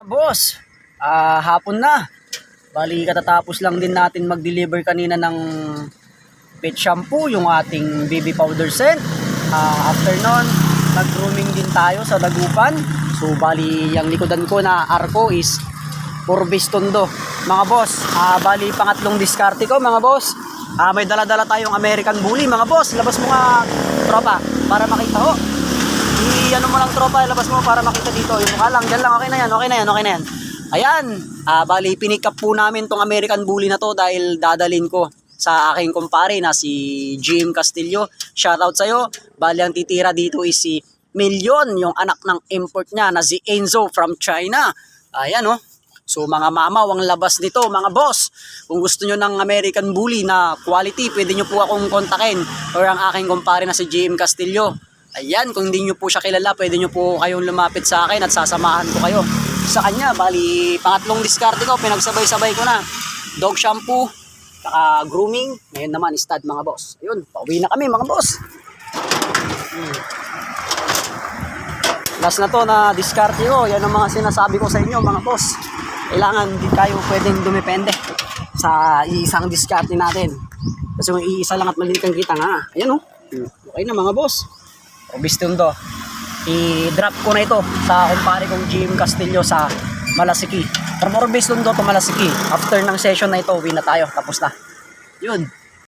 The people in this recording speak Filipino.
Boss, ah hapon na. Bali, katatapos lang din natin mag-deliver kanina ng pet shampoo, yung ating baby powder scent. Ah, after nun, nag-grooming din tayo sa Dagupan. So, bali, yung likodan ko na arko is Purbis Tondo. Mga boss, ah, bali, pangatlong diskarte ko, mga boss. Ah, may dala-dala tayong American Bully, mga boss. Labas mo nga, tropa, para makita ho. I ano mo lang tropa, labas mo para makita dito. Yung mukha lang, dyan lang, okay na yan, okay na yan, okay na yan. Ayan, ah, bali pinick up po namin tong American Bully na to dahil dadalin ko sa aking kumpare na si Jim Castillo. Shoutout sa'yo. Bali ang titira dito is si Million, yung anak ng import niya na si Enzo from China. Ayan oh. So mga mamaw ang labas nito mga boss. Kung gusto nyo ng American Bully na quality, pwede nyo po akong kontakin or ang aking kumpare na si Jim Castillo. Ayan, kung hindi nyo po siya kilala, pwede nyo po kayong lumapit sa akin at sasamahan ko kayo sa kanya. Bali, pangatlong diskarte ko, pinagsabay-sabay ko na. Dog shampoo, saka grooming. Ngayon naman, stud mga boss. Ayun, pauwi na kami mga boss. Hmm. Last na to na diskarte ko. Yan ang mga sinasabi ko sa inyo mga boss. Kailangan di tayo pwedeng dumepende sa iisang diskarte natin. Kasi kung iisa lang at maliit kita nga. Ayan oh. Okay na mga boss. Obiston to. I-drop ko na ito sa kumpare kong Jim Castillo sa Malasiki. From Orbis to to Malasiki. After ng session na ito, uwi na tayo. Tapos na. Yun.